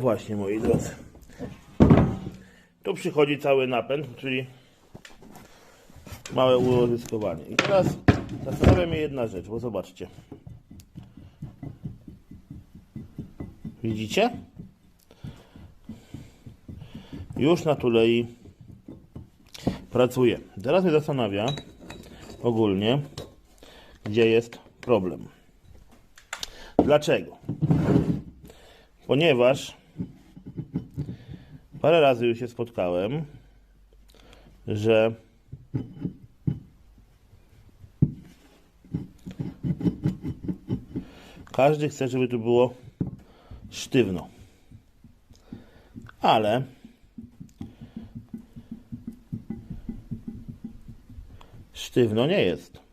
Właśnie, moi drodzy. Tu przychodzi cały napęd, czyli małe ulożyskowanie. I teraz zastanawia mnie jedna rzecz, bo zobaczcie. Widzicie? Już na tulei pracuje. Teraz mnie zastanawia ogólnie, gdzie jest problem. Dlaczego? Ponieważ parę razy już się spotkałem, że każdy chce, żeby tu było sztywno. Ale sztywno nie jest.